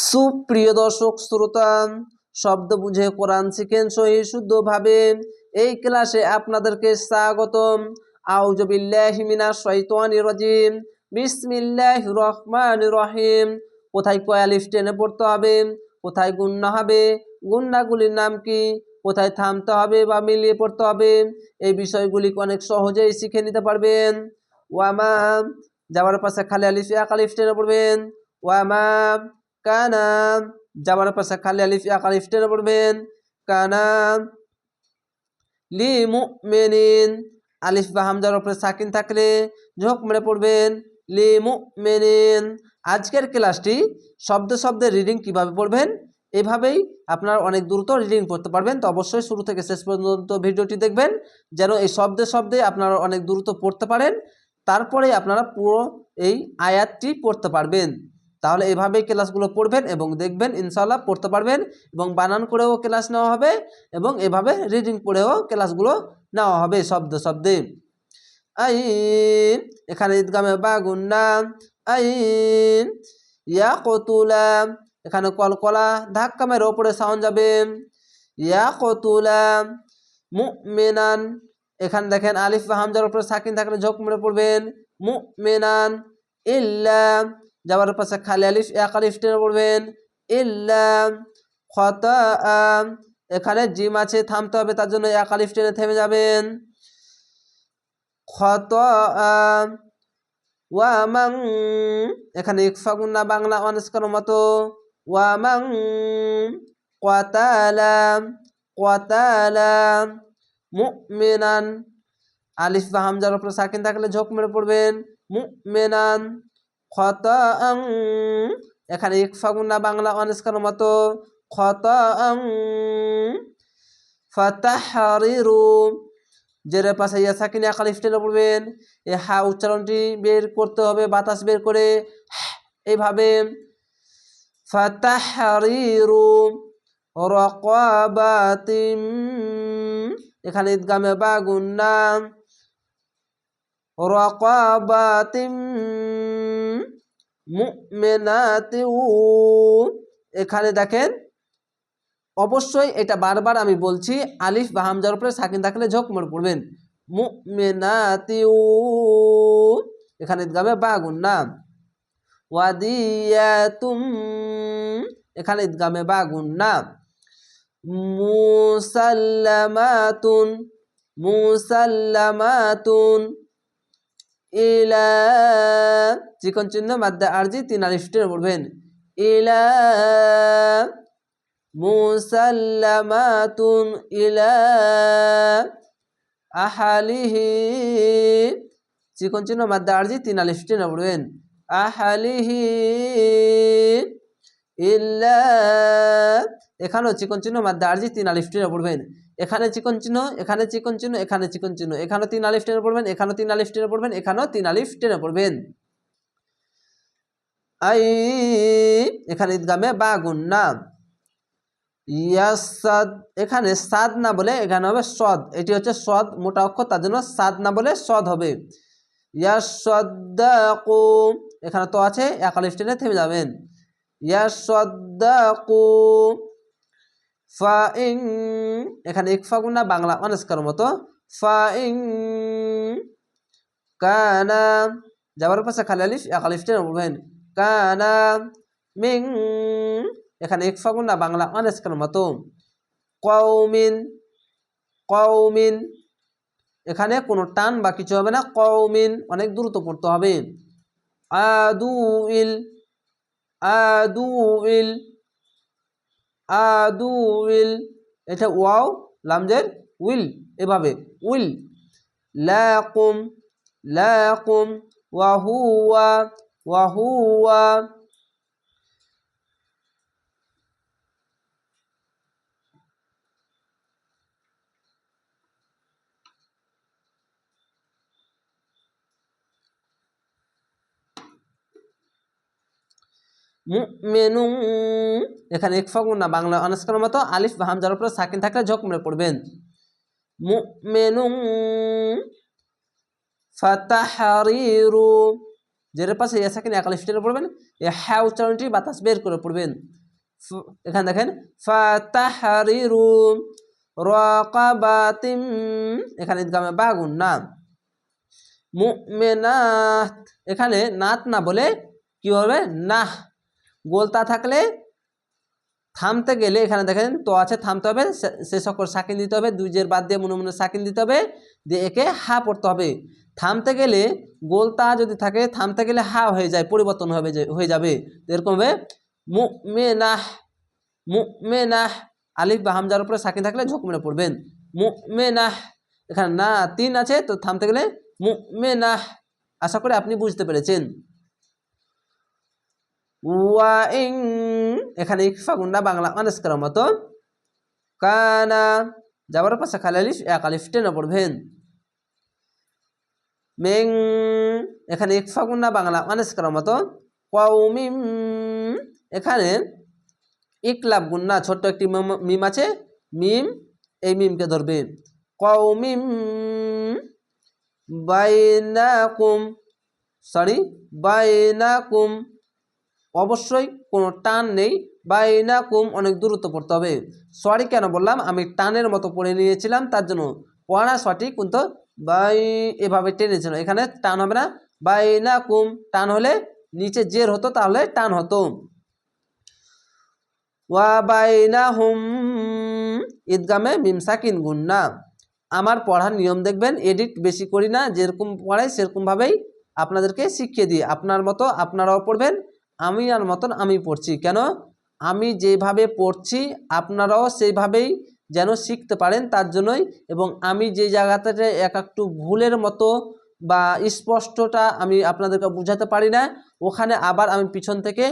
সুপ্রিয় দর্শক শ্রোতা শব্দ বুঝে কোরআন শিখেন সহি শুদ্ধভাবে। এই ক্লাসে আপনাদেরকে স্বাগতম। আউজবিল্লাহি মিনাশ শাইতানির রাজিম। বিসমিল্লাহির রহমানির রহিম। কোথায় কয় আলিফ টেনে পড়তে হবে? কোথায় গুন্না হবে? গুন্নাগুলির নাম কি? কোথায় থামতে হবে বা মিলিয়ে পড়তে হবে? এই বিষয়গুলি অনেক সহজেই শিখে নিতে পারবেন। ওয়ামা যাওয়ার পাশে খালি আলিফ, এক আলিফ টেনে পড়বেন। ওয়ামা কানা যাওয়ার পাশে খালি আলিফ আলিফ টেনে পড়বেন। কানা লি মুমিনিন আলিফ বা হামজার উপরে সাকিন থাকলে ঝোঁক মেরে পড়বেন। লি মুমিনিন আজকের ক্লাসটি শব্দ শব্দের রিডিং কীভাবে পড়বেন? এভাবেই আপনার অনেক দ্রুত রিডিং পড়তে পারবেন। তো অবশ্যই শুরু থেকে শেষ পর্যন্ত ভিডিওটি দেখবেন, যেন এই শব্দে শব্দে আপনারা অনেক দ্রুত পড়তে পারেন। তারপরে আপনারা পুরো এই আয়াতটি পড়তে পারবেন। তাহলে এভাবেই ক্লাসগুলো পড়বেন এবং দেখবেন ইনশাল্লাহ পড়তে পারবেন এবং বানান করেও ক্লাস নেওয়া হবে এবং এভাবে রিডিং পড়েও ক্লাসগুলো নেওয়া হবে শব্দ শব্দে। আইন, এখানে ঈদগামে বাগুন্না। আইন ইয়া কতুলা এখানে কলকলা ধাক্কা মেরে ওপরে সাউন্ড যাবে। ইয়া কতুলা মুমিনান। এখানে দেখেন আলিফ হামজার উপরে সাকিন থাকলে ঝোঁক মেরে পড়বেন। মুমিনান ইল্লা যাওয়ার পাশে খালি আলিফ, এক আলিফ টেনে পড়বেন। ইল্লা খতা এখানে জিম আছে, থামতে হবে, তার জন্য এক আলিফ টেনে থেমে যাবেন। খত ওয়ামাং এখানে ইকফা গুন্না বাংলা অনস্কার মতো। ওয়ামাং কতালা কতালা, মুমিনান। আলিফ বা হামজার উপরে সাকিন থাকলে ঝোঁক মেরে পড়বেন। মুমিনান। খতাং এখানে ইকফা গুন্না বাংলা অনস্কার মতো খতাং ফাতাহরিরু জেরের পাশে ইয়া সাকিন এক আলিফ টেনে পড়বেন, এ হা উচ্চারণটি বের করতে হবে, বাতাস বের করে, এইভাবে, ফাতাহরিরু, রকাবাতিম, এখানে ঈদগামে বা গুন্না রকাবাতিম মুমিনাতিউ এখানে দেখেন, অবশ্যই এটা বারবার আমি বলছি, আলিফ বা হামজার উপরে সাকিন থাকলে ঝোঁক মনে পড়বেন। এখানে ঈদগামে বা গুন্না ওয়াদিয়াতুম। এখানে ঈদগামে বা গুন্না মুসাল্লামাতুন। মুসাল্লামাতুন। ইলা চিকন চিহ্ন মাদ্দা আরজি তিন আলিফ টেনে পড়বেন ইলা মুসাল্লামাতুন ইলা আহালিহি চিকন চিহ্ন মাদ্দা আরজি তিন আলিফ পড়বেন আহালিহি ইল্লা এখানেও চিকন চিহ্ন মাদ্দা আরজি তিন আলিফ পড়বেন এখানে চিকন চিহ্ন, এখানে চিকন চিহ্ন, এখানে চিকন চিহ্ন। এখানেও তিন আলিফ টেনে পড়বেন, এখানেও তিন আলিফ টেনে পড়বেন, এখানেও তিন আলিফ টেনে পড়বেন। আই, এখানে ঈদগামে বা গুন্না ইয়াসাদ এখানে সাদ না বলে এখানে হবে সদ। এটি হচ্ছে সদ, মোটা অক্ষর, তার জন্য সাদ না বলে সদ হবে। ইয়াসদ্দাকু এখানে তো আছে, এক আলিফ টেনে থেমে যাবেন। ইয়াসদ্দাকু ফাইং, এখানে ইকফা গুনা বাংলা অনস্কার মতো, ফাইং কানা, যাবার পাশে খালি আলিফ, এক আলিফ টেনে বলবেন, কানা মিং, এখানে ইকফা গুনা বাংলা অনস্কার মতো কৌমিন কৌমিন এখানে কোনো টান বা কিছু হবে না কৌমিন অনেক দ্রুত পড়তে হবে আদু ইল আদু ইল আদু উইল এটা ওয়াও লামজের উইল এভাবে উইল লাকুম লাকুম ওয়াহুয়া ওয়াহুয়া মুমিনুন। এখানে ইকফা না, বাংলা অনাস্কার মতো আলিফ হামজার উপরে সাকিন থাকলে ঝোঁক মেরে পড়বেন পড়বেন বাতাস বের করে পড়বেন। এখানে দেখেন রাকাবাতিম এখানে ঈদগামে বাগুন না। মুমিনাত, এখানে নাত না বলে কি হবে? নাহ। গোলতা থাকলে থামতে গেলে এখানে দেখেন তো আছে থামতে হবে, সে- সকল সাকিন দিতে হবে দুই জের বাদ দিয়ে মনে মনে সাকিন দিতে হবে, দিয়ে একে হা পড়তে হবে। থামতে গেলে গোলতা যদি থাকে, থামতে গেলে হা হয়ে যায়, পরিবর্তন হবে হয়ে যাবে। তো এরকম হবে মু মে নাহ মু মে নাহ আলিফ বা হামজার উপরে সাকিন থাকলে ঝোঁক মেরে পড়বেন। মু মে নাহ এখানে না তিন আছে, তো থামতে গেলে মু মে নাহ আশা করি আপনি বুঝতে পেরেছেন। এখানে ইকফা গুন্ডা বাংলা মানুষ করার মতো। কানা, যাবার পাশে খালি আলিফ, এক আলিফ টেনে পড়বেন। মেং, এখানে ইকফা গুন্ডা বাংলা মানুষ করার মতো। কৌমিম এখানে ইকলাব গুন্না ছোট্ট একটি মিম- মিম আছে। মিম, এই মিমকে ধরবে কৌমিম বাইনাকুম, সরি, বাইনাকুম অবশ্যই কোনো টান নেই বা এই না কুম অনেক দূরত্ব পড়তে হবে। সরি কেন বললাম? আমি টানের মতো পড়ে নিয়েছিলাম, তার জন্য পড়া সঠিক কিন্তু বাই এভাবে টেনেছিল। এখানে টান হবে না। বাই না কুম, টান হলে নিচে জের হতো, তাহলে টান হতো। ওয়া বাইনা হুম, ঈদগামে মিমসাকিন গুন্না আমার পড়ার নিয়ম দেখবেন এডিট বেশি করি না। যেরকম পড়াই, সেরকমভাবেই আপনাদেরকে শিখিয়ে দিই। আপনার মতো আপনারাও পড়বেন। আমি আর মতন আমি পড়ছি। কেন? আমি যেভাবে পড়ছি, আপনারাও সেইভাবেই যেন শিখতে পারেন তার জন্যই এবং আমি যে জায়গাটাতে এক একটু ভুলের মতো বা স্পষ্টটা আমি আপনাদেরকে বুঝাতে পারি না, ওখানে আবার আমি পিছন থেকে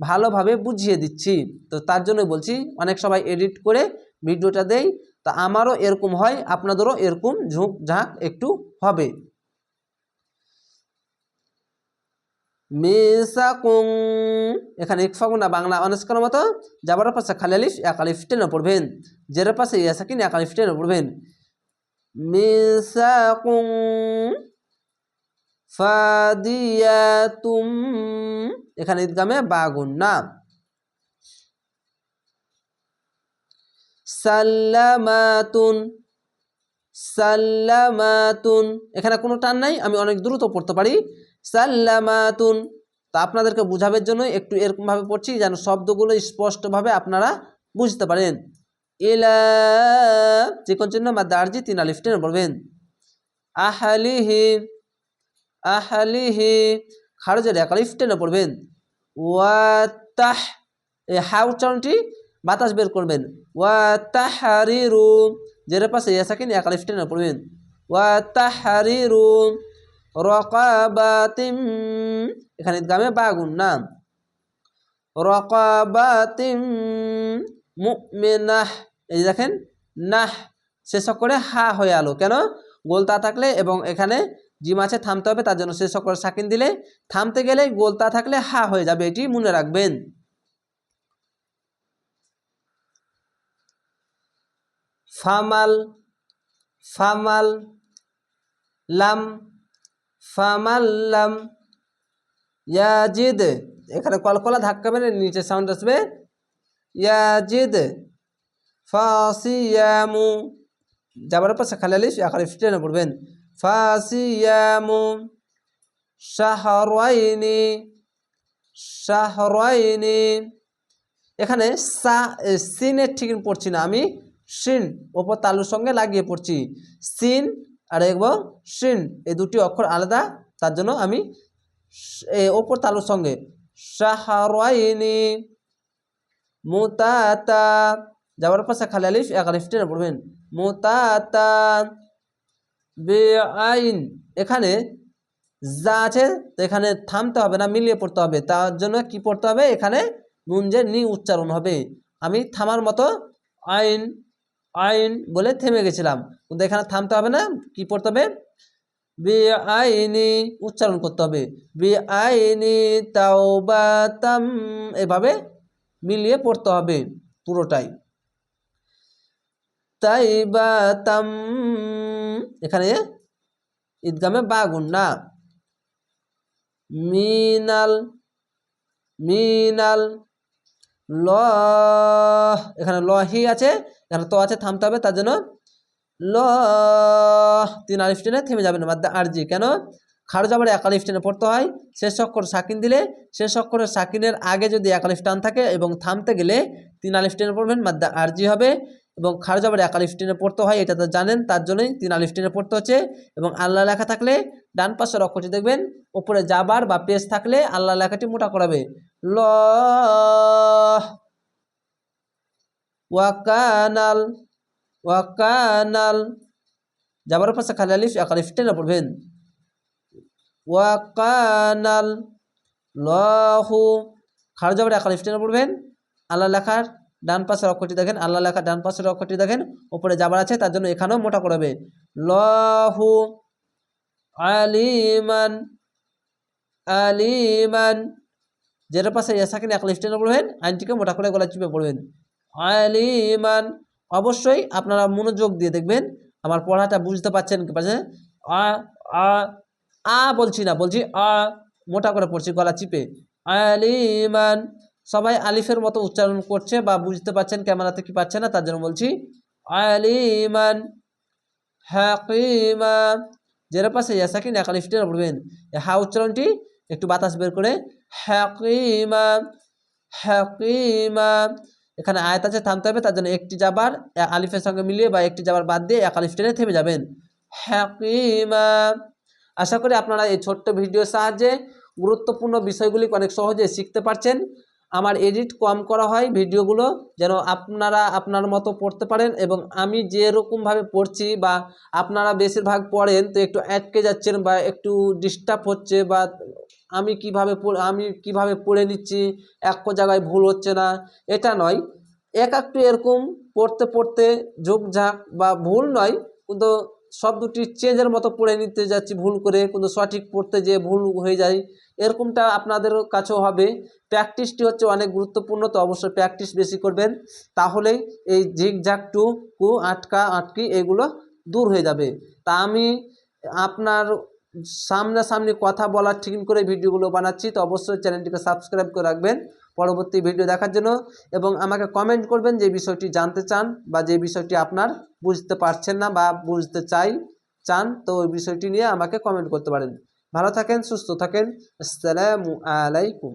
ভালোভাবে বুঝিয়ে দিচ্ছি। তো তার জন্য বলছি, অনেক সবাই এডিট করে ভিডিওটা দেই। তা আমারও এরকম হয়, আপনাদেরও এরকম ঝুঁক ঝাঁক একটু হবে। মেসাকুং এখানে ইকফাগুনা বাংলা অনস্কার মতো যাবার পাশে খালি আলিফ, এক আলিফ টেনে পড়বেন। জেরের পাশে ইয়াসাকিন, এক আলিফ টেনে পড়বেন। মেসাকুং ফাদিয়াতুম। এখানে ঈদগামে বাগুন না। সাল্লামাতুন সাল্লামাতুন। এখানে কোনো টান নাই, আমি অনেক দ্রুত পড়তে পারি। সাল্লামাতুন। তা আপনাদেরকে বোঝাবার জন্য একটু এরকমভাবে পড়ছি যেন শব্দগুলো স্পষ্টভাবে আপনারা বুঝতে পারেন। এলা চিকন চিহ্ন বা দার্জি তিন আলিফ টেনে পড়বেন। আহালিহি আহালিহি, খারজের এক আলিফ টেনে পড়বেন। ওয়াতাহ, এই হা উচ্চারণটি বাতাস বের করবেন। ওয়াতাহারিরু জের পাশে ইয়াসাকিন এক আলিফ টেনে পড়বেন। ওয়াতাহারিরু রকাবাতিম, এখানে গামে বাগুন না। রকাবাতিম, মুমিনাহ, এই যে দেখেন, নাহ শেষ করে হা হয়ে আলো। কেন? গোলতা থাকলে এবং এখানে জিম আছে, থামতে হবে, তার জন্য শেষ করে সাকিন দিলে। থামতে গেলে গোলতা থাকলে হা হয়ে যাবে, এটি মনে রাখবেন। ফামাল ফামাল, লাম ফামাল্লাম ইয়াজিদ। এখানে কলকলা ধাক্কা মেরে নিচে সাউন্ড আসবে। ইয়াজিদ। ফাসিয়ামু। যাবার পাশে খালি আলিফ এখানে টেনে পড়বেন। ফাসিয়ামু। শাহরাইনি। শাহরাইনি। এখানে সা, সিনের ঠিক পড়ছি না আমি, সিন, ওপর তালুর সঙ্গে লাগিয়ে পড়ছি। সিন আর একবার সিন এই দুটি অক্ষর আলাদা, তার জন্য আমি ওপর তালুর সঙ্গে। শাহরাইনি মুতাতা যাওয়ার পাশে খালি আলিফ, এক আলিফ টেনে পড়বেন। মুতাতা এখানে যা আছে এখানে থামতে হবে না, মিলিয়ে পড়তে হবে। তার জন্য কি পড়তে হবে? এখানে নুন যে নি উচ্চারণ হবে। আমি থামার মতো আইন আইন বলে থেমে গেছিলাম। কিন্তু এখানে থামতে হবে না, কি পড়তে হবে? বে আইনি উচ্চারণ করতে হবে। বে আইনি তাওবাতাম, এভাবে মিলিয়ে পড়তে হবে পুরোটাই। তাইবাতাম, এখানে ঈদগামে বাগুন না। মিনাল মিনাল ল এখানে লহি আছে। এখানে তো আছে, থামতে হবে, তার জন্য ল, তিন আলিফ টেনে থেমে যাবে না মাদ্দা আরজি কেন? খাড়ো যাবার এক আলিফ টেনে পড়তে হয়, শেষ অক্ষর সাকিন দিলে, শেষ অক্ষরের সাকিনের আগে যদি এক আলিফ টান থাকে এবং থামতে গেলে তিন আলিফ টেনে পড়বেন মাদ্দা আরজি হবে। এবং খাড়ো যাবার এক আলিফ টেনে পড়তে হয়, এটা তো জানেন, তার জন্যই তিন আলিফ টেনে পড়তে হচ্ছে। এবং আল্লাহ লেখা থাকলে ডান পাশের অক্ষরটি দেখবেন ওপরে যাবার বা পেজ থাকলে আল্লাহ লেখাটি মোটা করাবে। ল ওয়াকানাল ওয়াকানাল যাবার পাশে খালি আলিফ এক আলিফ টেনে পড়বেন ওয়াকানাল লহু খাড় যাবার এক আলিফ টেনে পড়বেন আল্লাহ লেখার ডান পাশের অক্ষরটি দেখেন আল্লাহ লেখার ডান পাশের অক্ষরটি দেখেন উপরে যাবার আছে, তার জন্য এখানেও মোটা করাবে লহু আলিমান আলিমান। যেটা পাশে এসাকেন এক লিফ পড়বেন আইনটিকে মোটা করে গলা চিপে পড়বেন। আলিমান। অবশ্যই আপনারা মনোযোগ দিয়ে দেখবেন। আমার পড়াটা বুঝতে পারছেন কি পারছেন? আ আ বলছি না, বলছি আ, মোটা করে পড়ছি, গলা চিপে। আলিমান। সবাই আলিফের মতো উচ্চারণ করছে বা বুঝতে পারছেন, ক্যামেরাতে কি পাচ্ছে না, তার জন্য বলছি আলিমান। হাকিমা। যেটা পাশে ইয়াসাকিন, এক আলিফ টেনে পড়বেন। হা উচ্চারণটি একটু বাতাস বের করে। হাকিমা। হাকিমা। এখানে আয়াত আছে, থামতে হবে, তার জন্য একটি যাবার আলিফের সঙ্গে মিলিয়ে বা একটি যাবার বাদ দিয়ে এক আলিফ টেনে থেমে যাবেন। হ্যাকিমা আশা করি আপনারা এই ছোট্ট ভিডিওর সাহায্যে গুরুত্বপূর্ণ বিষয়গুলি অনেক সহজে শিখতে পারছেন। আমার এডিট কম করা হয় ভিডিওগুলো, যেন আপনারা আপনার মতো পড়তে পারেন এবং আমি যেরকমভাবে পড়ছি বা আপনারা বেশিরভাগ পড়েন, তো একটু আটকে যাচ্ছেন বা একটু ডিস্টার্ব হচ্ছে বা আমি কীভাবে আমি কীভাবে পড়ে নিচ্ছি, এক জায়গায় ভুল হচ্ছে না, এটা নয়। এক একটু এরকম পড়তে পড়তে ঝোঁকঝাঁক বা ভুল নয়, কিন্তু শব্দটি চেঞ্জের মতো পড়ে নিতে যাচ্ছি, ভুল করে কিন্তু সঠিক পড়তে যেয়ে ভুল হয়ে যায়। এরকমটা আপনাদের কাছেও হবে। প্র্যাকটিসটি হচ্ছে অনেক গুরুত্বপূর্ণ, তো অবশ্যই প্র্যাকটিস বেশি করবেন। তাহলেই এই ঝিকঝাকটু কু আটকা, আটকি এগুলো দূর হয়ে যাবে। তা আমি আপনার সামনাসামনি কথা বলার ঠিক করে ভিডিওগুলো বানাচ্ছি, তো অবশ্যই চ্যানেলটিকে সাবস্ক্রাইব করে রাখবেন। পরবর্তী ভিডিও দেখার জন্য এবং আমাকে কমেন্ট করবেন যে বিষয়টি জানতে চান বা যে বিষয়টি আপনার বুঝতে পারছেন না বা বুঝতে চাই, চান, তো ওই বিষয়টি নিয়ে আমাকে কমেন্ট করতে পারেন। ভালো থাকেন, সুস্থ থাকেন। আসসালামু আলাইকুম।